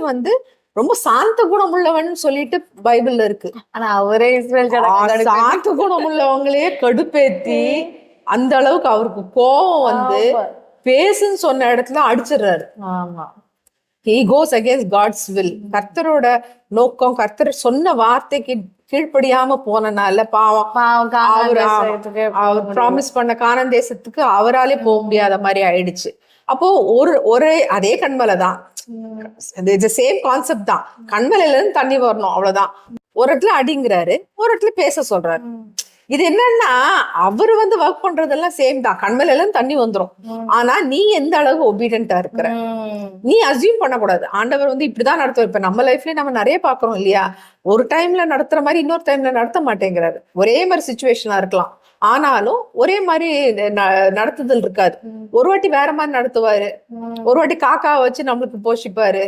வந்து ரொம்ப சாந்த குணம் உள்ளவன் சொல்லிட்டு பைபிள்ல இருக்கு. ஆனா அவரே இஸ்ரேல் சாந்த குணம் உள்ளவங்களையே கடுப்பேத்தி அந்த அளவுக்கு அவருக்கு கோபம் வந்து. பேசுன்னு சொன்ன இடத்துல அடிச்சிடுறாரு. ஆமா. He goes against God's will கர்த்தரோட நோக்கம் கர்த்தர் சொன்ன வார்த்தைக்கு கீழ்ப்படியாம போனனால பாவம். அவர் ப்ராமிஸ் பண்ண கானான் தேசத்துக்கு அவராலே போக முடியாத மாதிரி ஆயிடுச்சு. அப்போ ஒரு ஒரே அதே கண்மலை தான் சேம் கான்செப்ட் தான். கண்மலையில இருந்து தண்ணி வரணும் அவ்வளவுதான். ஒரு இடத்துல அடிங்கிறாரு ஒரு இடத்துல பேச சொல்றாரு. இது என்னன்னா அவரு வந்து ஒர்க் பண்றதெல்லாம் சேம் தான். கண்மலையில எல்லாம் தண்ணி வந்துரும். ஆனா நீ எந்த அளவு ஒபீடியன்டா இருக்கிற? நீ அசியூம் பண்ணக்கூடாது. ஆண்டவர் வந்து இப்படிதான் நடத்துவோம் இப்ப நம்ம லைஃப்லயே நம்ம நிறைய பாக்குறோம் இல்லையா? ஒரு டைம்ல நடத்துற மாதிரி இன்னொரு டைம்ல நடத்த மாட்டேங்கிறாரு. ஒரே மாதிரி சுச்சுவேஷனா இருக்கலாம். ஆனாலும் ஒரே மாதிரி நடத்துதல் இருக்காது. ஒரு வாட்டி வேற மாதிரி நடத்துவாரு. ஒரு வாட்டி காக்கா வச்சு நம்மளுக்கு போஷிப்பாரு.